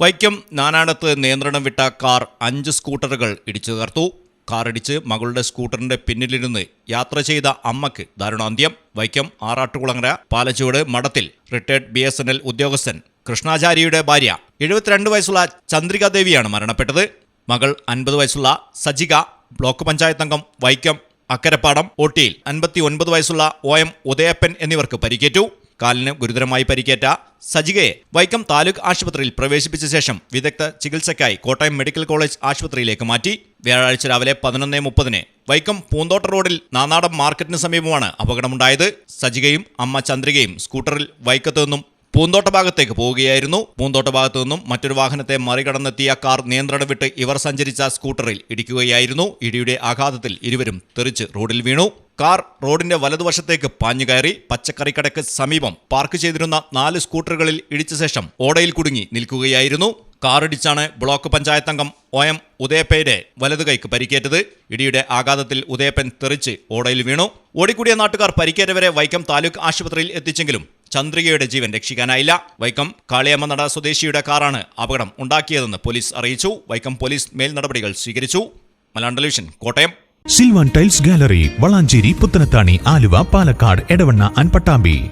വൈക്കം നാനാടത്ത് നിയന്ത്രണം വിട്ട കാർ അഞ്ച് സ്കൂട്ടറുകൾ ഇടിച്ചു തകർത്തു. കാറിടിച്ച് മകളുടെ സ്കൂട്ടറിന്റെ പിന്നിലിരുന്ന് യാത്ര ചെയ്ത അമ്മയ്ക്ക് ദാരുണാന്ത്യം. വൈക്കം ആറാട്ടുകുളങ്ങര പാലച്ചുവട് മഠത്തിൽ retired B S N L ഉദ്യോഗസ്ഥൻ കൃഷ്ണാചാര്യയുടെ ഭാര്യ എഴുപത്തിരണ്ട് വയസ്സുള്ള ചന്ദ്രികാദേവിയാണ് മരണപ്പെട്ടത്. മകൾ അൻപത് വയസ്സുള്ള സജിക ബ്ലോക്ക് പഞ്ചായത്ത് അംഗം വൈക്കം അക്കരപ്പാടം ഓട്ടിയിൽ അൻപത്തി ഒൻപത് വയസ്സുള്ള ഒ എം ഉദയപ്പൻ എന്നിവർക്ക് പരിക്കേറ്റു. കാലിന് ഗുരുതരമായി പരിക്കേറ്റ സജികയെ വൈക്കം താലൂക്ക് ആശുപത്രിയിൽ പ്രവേശിപ്പിച്ച ശേഷം വിദഗ്ധ ചികിത്സയ്ക്കായി കോട്ടയം മെഡിക്കൽ കോളേജ് ആശുപത്രിയിലേക്ക് മാറ്റി വ്യാഴാഴ്ച രാവിലെ പതിനൊന്ന് മുപ്പതിന് വൈക്കം പൂന്തോട്ട റോഡിൽ നാനാടം മാർക്കറ്റിന് സമീപമാണ് അപകടമുണ്ടായത്. സജികയും അമ്മ ചന്ദ്രികയും സ്കൂട്ടറിൽ വൈക്കത്തു നിന്നും പൂന്തോട്ട ഭാഗത്തേക്ക് പോവുകയായിരുന്നു. പൂന്തോട്ട ഭാഗത്തു നിന്നും മറ്റൊരു വാഹനത്തെ മറികടന്നെത്തിയ കാർ നിയന്ത്രണം വിട്ട് ഇവർ സഞ്ചരിച്ച സ്കൂട്ടറിൽ ഇടിക്കുകയായിരുന്നു. ഇടിയുടെ ആഘാതത്തിൽ ഇരുവരും തെറിച്ച് റോഡിൽ വീണു. കാർ റോഡിന്റെ വലതുവശത്തേക്ക് പാഞ്ഞു കയറി പച്ചക്കറിക്കടയ്ക്ക് സമീപം പാർക്ക് ചെയ്തിരുന്ന നാല് സ്കൂട്ടറുകളിൽ ഇടിച്ച ശേഷം ഓടയിൽ കുടുങ്ങി നിൽക്കുകയായിരുന്നു. കാറിടിച്ചാണ് ബ്ലോക്ക് പഞ്ചായത്ത് അംഗം ഒ എം ഉദയപ്പയുടെ വലതു കൈക്ക് പരിക്കേറ്റത്. ഇടിയുടെ ആഘാതത്തിൽ ഉദയപ്പൻ തെറിച്ച് ഓടയിൽ വീണു. ഓടിക്കൂടിയ നാട്ടുകാർ പരിക്കേറ്റവരെ വൈക്കം താലൂക്ക് ആശുപത്രിയിൽ എത്തിച്ചെങ്കിലും ചന്ദ്രികയുടെ ജീവൻ രക്ഷിക്കാനായില്ല. വൈക്കം കാളിയമ്മ നട സ്വദേശിയുടെ കാറാണ് അപകടം ഉണ്ടാക്കിയതെന്ന് പോലീസ് അറിയിച്ചു. വൈക്കം പോലീസ് മേൽ നടപടികൾ സ്വീകരിച്ചു. Malayalam Kottayam. Silvan tiles gallery Valanchery Puthanathani Aluva Palakkad Edavanna അൻപട്ടാമ്പി. Pattambi